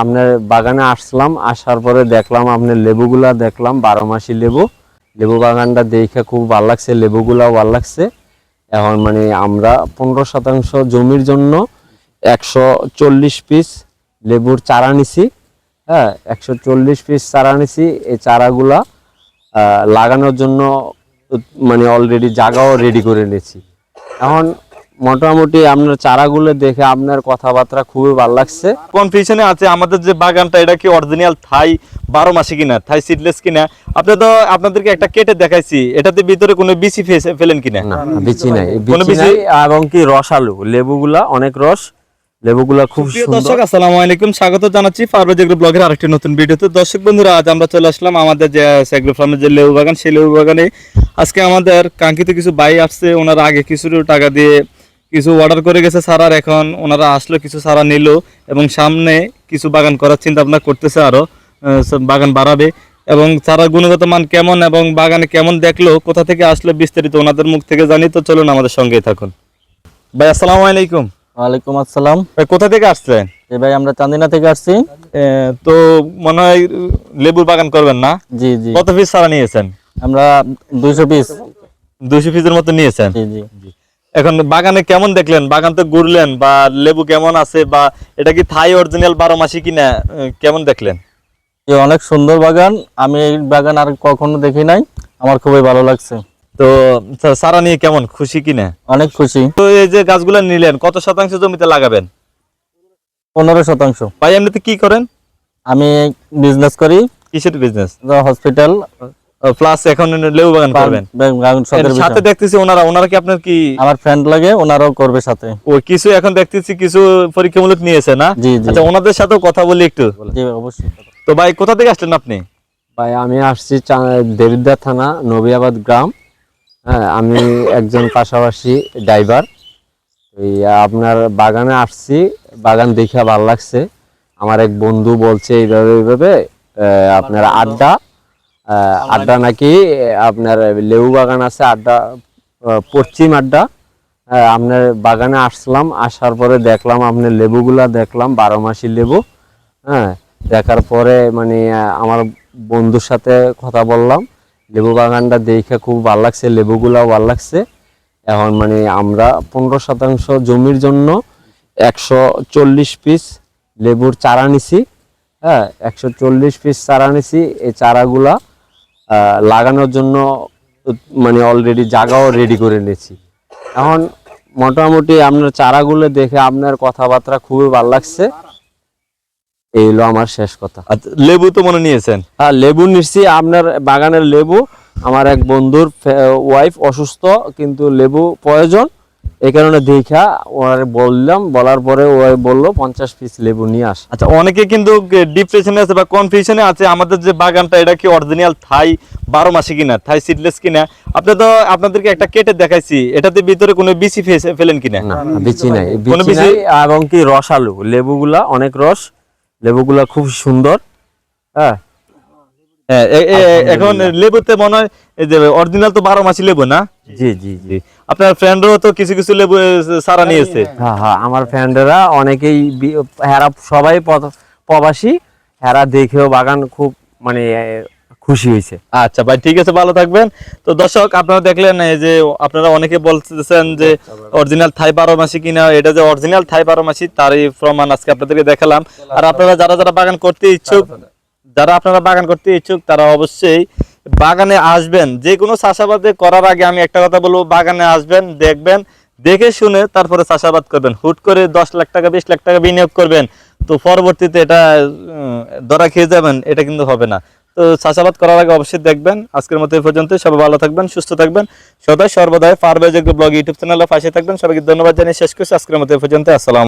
আপনার বাগানে আসলাম, আসার পরে দেখলাম আপনার লেবুগুলা দেখলাম, বারো মাসি লেবু। লেবু বাগানটা দেখে খুব ভালো লাগছে, লেবুগুলাও ভালো লাগছে। এখন মানে আমরা পনেরো শতাংশ জমির জন্য একশো চল্লিশ পিস লেবুর চারা নিছি। হ্যাঁ একশো চল্লিশ পিস চারা নিছি। এই চারাগুলা লাগানোর জন্য মানে অলরেডি জায়গাও রেডি করে নিয়েছি। এখন মোটামুটি আপনার চারাগুলো দেখে আপনার কথাবার্তা খুবই ভালো লাগছে। কনফিউশনে আছে? আমাদের যে বাগানটা এটা কি অরিজিনাল থাই বারো মাসে কিনা? থাই সিডলেস কিনা? আপনি তো আপনাদেরকে একটা কেটে দেখাইছি। এটাতে ভিতরে কোনো বিচি ফেস- ফেলেন কিনা? না বিচি নাই। কোনো বিচি এবং কি রসালু লেবুগুলা অনেক রস। লেবুগুলা খুব সুন্দর। দর্শক আসসালামু আলাইকুম। স্বাগত জানাচ্ছি পারভেজ এগ্রো ব্লগের আরেকটি নতুন ভিডিওতে। দর্শক বন্ধুরা আজ আমরা চলে আসলাম আমাদের যে এগ্রো ফার্মের যে লেবু বাগান সেই লেবু বাগানে। আজকে আমাদের কাঙ্ক্ষিত কিছু বাই আসছে। ওনারা আগে কিছু টাকা দিয়ে কিছু অর্ডার করে গেছে সারার এখন ওনারা আসলো কিছু সারা নিল এবং সামনে কিছু বাগান করার চিন্তা ভাবনা করতেছে আরও বাগান বাড়াবে। এবং চারার গুণগত মান কেমন এবং বাগানে কেমন দেখল কোথা থেকে আসলো বিস্তারিত ওনাদের মুখ থেকে জানি তো চলুন আমাদের সঙ্গেই থাকুন। ভাই আসসালামু আলাইকুম। ওয়ালাইকুম আসসালাম। ভাই কোথা থেকে আসছেন? ভাই আমরা চান্দিনা থেকে আসছি। তো মনে হয় লেবুর বাগান করবেন না? জি জি। কত পিস সারা নিয়েছেন? আমরা দুইশো পিস দুইশো পিসের মতো নিয়েছেন? জি। জি। এখন বাগানে কেমন দেখলেন? বাগান তো ঘুরলেন বা লেবু কেমন আছে বা এটা কি থাই অরিজিনাল বারো মাসি কিনা কেমন দেখলেন? অনেক সুন্দর বাগান আমি এই বাগান আর কখনো দেখি নাই আমার খুবই ভালো লাগছে। তো সারা নিয়ে কেমন? খুশি কিনা? অনেক খুশি। তো এই যে গাছগুলো নিলেন কত শতাংশ জমিতে লাগাবেন? পনেরো শতাংশ। ভাই এমনিতে কি করেন? আমি বিজনেস করি। কিসের বিজনেস হসপিটাল প্লাস এখন লেবু বাগান করবেন? সাথে দেখতেছি ওনারা ওনারা কি আপনার কি আমার ফ্রেন্ড লাগে ওনারাও করবে সাথে। ও কিছু এখন দেখতেছি কিছু পরীক্ষামূলক নিয়েছে না? জি জি। আচ্ছা ওনাদের সাথেও কথা বলি একটু। জি অবশ্যই। তো ভাই কোথা থেকে আসলেন আপনি? ভাই আমি আসছি দেবিদ্যা থানা নবিয়াবাদ গ্রাম। হ্যাঁ আমি একজন পাশাপাশি ড্রাইভার এই আপনার বাগানে আসছি বাগান দেখে ভালো লাগছে। আমার এক বন্ধু বলছে এইভাবে এইভাবে আহ, আপনার আড্ডা আড্ডা নাকি আপনার লেবু বাগান আছে আড্ডা পশ্চিম আড্ডা। হ্যাঁ, আপনার বাগানে আসলাম আসার পরে দেখলাম আপনার লেবুগুলা দেখলাম বারো মাসি লেবু। হ্যাঁ দেখার পরে মানে আমার বন্ধুর সাথে কথা বললাম লেবু বাগানটা দেখে খুব ভালো লাগছে লেবুগুলাও ভালো লাগছে। এখন মানে আমরা পনেরো শতাংশ জমির জন্য একশো চল্লিশ পিস লেবুর চারা নিছি। হ্যাঁ একশো চল্লিশ পিস চারা নিছি এই চারাগুলা লাগানোর জন্য মানে অলরেডি জায়গাও রেডি করে নিয়েছি। এখন মোটামুটি আপনার চারাগুলো দেখে আপনার কথাবার্তা খুবই ভালো লাগছে। এই হলো আমার শেষ কথা। আচ্ছা, লেবু তো মনে নিয়েছেন? হ্যাঁ লেবু নিচ্ছি। আপনার বাগানের লেবু আমার এক বন্ধুর ওয়াইফ অসুস্থ কিন্তু লেবু প্রয়োজন। এই কারণে দেখা ওনারে বললাম বলার পরে ও বলল পঞ্চাশ পিস লেবু নিয়ে আস। আচ্ছা অনেকে কিন্তু ডিপ্রেশনে আছে বা কনফিউশনে আছে আমাদের যে বাগানটা এটা কি অরিজিনাল থাই বারো মাসে কিনা থাই সিডলেস কিনা? আপনি তো আপনাদেরকে একটা কেটে দেখাইছি এটাতে ভিতরে কোনো ফেস- ফেলেন কিনা? না বিচি নাই। কোনো বিচি নাই এবং কি রসালু লেবুগুলা অনেক রস লেবুগুলা খুব সুন্দর হ্যাঁ? হ্যাঁ, এ- এখন লেবুতে মনে হয় যে অরিজিনাল তো বারো মাসি লেবু না? জি জি জি। আপনার ফ্রেন্ডও তো কিছু কিছু লেবু সারা নিয়েছে হ্যাঁ হ্যাঁ আমার ফ্রেন্ডেরা অনেকেই হেরা সবাই প্রবাসী হেরা দেখেও বাগান খুব মানে খুশি হয়েছে। আচ্ছা ভাই ঠিক আছে ভালো থাকবেন। তো দর্শক আপনারা দেখলেন এই যে আপনারা অনেকে বলতেছেন যে অরিজিনাল থাই বারো মাসি কিনা এটা যে অরিজিনাল থাই বারো মাসি তারই প্রমাণ আজকে আপনাদেরকে দেখালাম। আর আপনারা যারা যারা বাগান করতে ইচ্ছুক যারা আপনারা বাগান করতে ইচ্ছুক, তারা অবশ্যই বাগানে আসবেন। যে কোনো চাষাবাদে করার আগে আমি একটা কথা বলব, বাগানে আসবেন, দেখবেন, দেখে শুনে তারপরে চাষাবাদ করবেন। হুট করে দশ লাখ টাকা, বিশ লাখ টাকা বিনিয়োগ করবেন, তো পরবর্তীতে এটা ধরা খেয়ে যাবেন, এটা কিন্তু হবে না। তো চাষাবাদ করার আগে অবশ্যই দেখবেন। আজকের মতো এই পর্যন্ত, সবাই ভালো থাকবেন, সুস্থ থাকবেন। সদাই সর্বদাই ফারবেজ ব্লগ ইউটিউব চ্যানেলে পাশে থাকবেন। সবাইকে ধন্যবাদ জানিয়ে শেষ করছি। আজকের মতো এই পর্যন্ত, আসসালাম